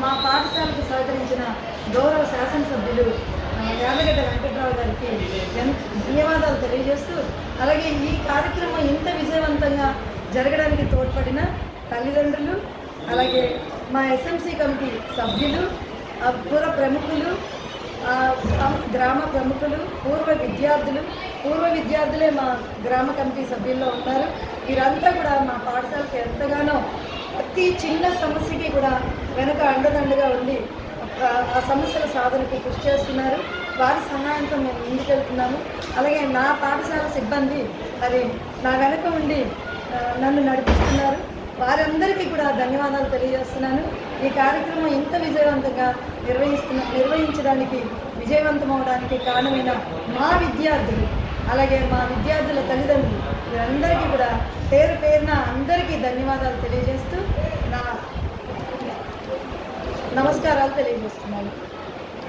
మా పాఠశాలకు సహకరించిన గౌరవ శాసనసభ్యులు ఆ, యాదగడ్డ వెంకట్రావు గారికి ధన్యవాదాలు తెలియజేస్తూ అలాగే ఈ కార్యక్రమం ఇంత విజయవంతంగా జరగడానికి తోడ్పడిన తల్లిదండ్రులు అలాగే మా ఎస్ఎంసీ కమిటీ సభ్యులు ఆ, పుర ప్రముఖులు గ్రామ ప్రముఖులు పూర్వ విద్యార్థులు పూర్వ విద్యార్థులే మా గ్రామ కమిటీ సభ్యుల్లో ఉన్నారు. వీరంతా కూడా మా పాఠశాలకు ఎంతగానో ప్రతి చిన్న సమస్యకి కూడా వెనక అండదండగా ఉండి ఆ- సమస్యల సాధనకు కృషి చేస్తున్నారు. వారి సహాయంతో మేము ముందుకెళ్తున్నాము. అలాగే నా పాఠశాల సిబ్బంది మరి నా వెనక ఉండి నన్ను నడిపిస్తున్నారు. వారందరికీ కూడా ధన్యవాదాలు తెలియజేస్తున్నాను. ఈ కార్యక్రమం ఇంత విజయవంతంగా నిర్వహిస్తున్న నిర్వహించడానికి విజయవంతం అవడానికి కారణమైన మా విద్యార్థులు అలాగే మా విద్యార్థుల తల్లిదండ్రులు వీరందరికీ పేరు పేరున అందరికీ ధన్యవాదాలు తెలియజేస్తూ నా నమస్కారాలు తెలియజేస్తున్నాను.